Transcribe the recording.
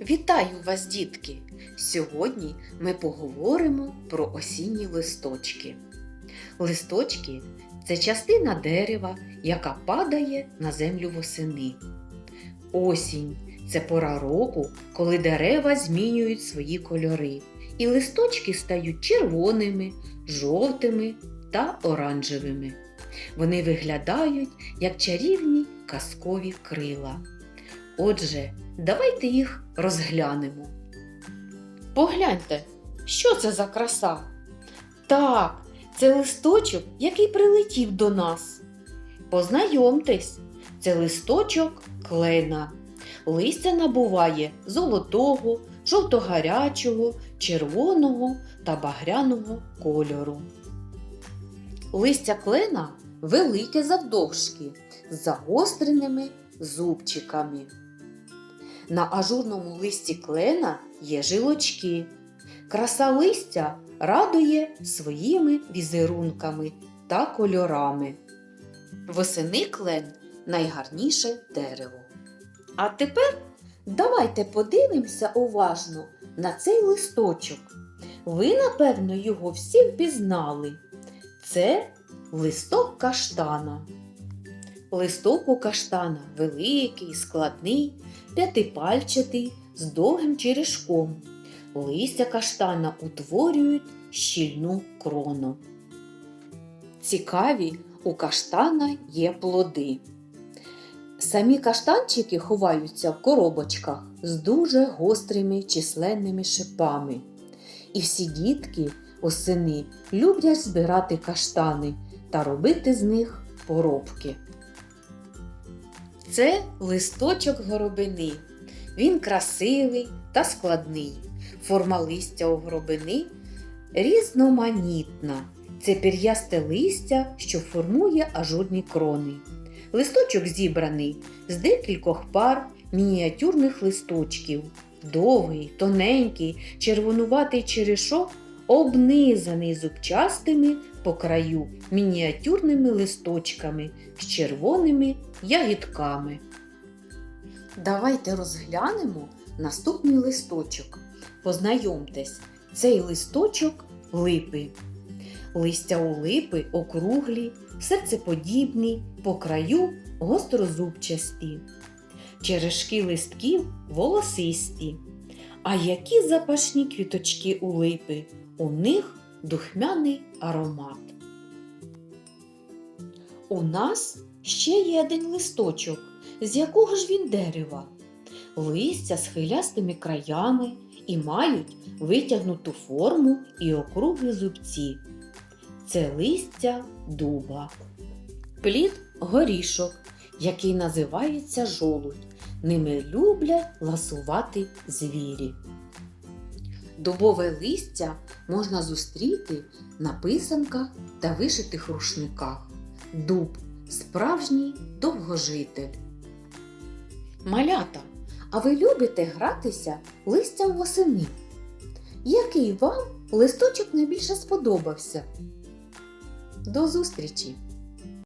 Вітаю вас, дітки! Сьогодні ми поговоримо про осінні листочки. Листочки це частина дерева, яка падає на землю восени. Осінь це пора року, коли дерева змінюють свої кольори, і листочки стають червоними, жовтими та оранжевими. Вони виглядають як чарівні казкові крила. Отже, давайте їх розглянемо. Погляньте, що це за краса? Так, це листочок, який прилетів до нас. Познайомтесь, це листочок клена. Листя набуває золотого, жовтогарячого, червоного та багряного кольору. Листя клена велике завдовжки з загостреними зубчиками. На ажурному листі клена є жилочки. Краса листя радує своїми візерунками та кольорами. Восени клен найгарніше дерево. А тепер давайте подивимося уважно на цей листочок. Ви, напевно, його всі впізнали. Це листок каштана. Листок у каштана великий, складний, п'ятипальчатий, з довгим черешком. Листя каштана утворюють щільну крону. Цікаві у каштана є плоди. Самі каштанчики ховаються в коробочках з дуже гострими численними шипами. І всі дітки осени люблять збирати каштани та робити з них поробки. Це листочок горобини. Він красивий та складний. Форма листя у горобини різноманітна. Це пір'ясте листя, що формує ажурні крони. Листочок зібраний з декількох пар мініатюрних листочків. Довгий, тоненький, червонуватий черешок обнизаний зубчастими по краю мініатюрними листочками з червоними ягідками. Давайте розглянемо наступний листочок. Познайомтесь, цей листочок липи. Листя у липи округлі, серцеподібні, по краю гострозубчасті. Черешки листків волосисті. А які запашні квіточки у липи? У них духмяний аромат. У нас ще є один листочок. З якого ж він дерева? Листя з хилястими краями і мають витягнуту форму і округлі зубці. Це листя дуба. Плід горішок, який називається жолудь. Ними люблять ласувати звірі. Дубове листя можна зустріти на писанках та вишитих рушниках. Дуб справжній довгожитель. Малята, а ви любите гратися листям восени? Який вам листочок найбільше сподобався? До зустрічі!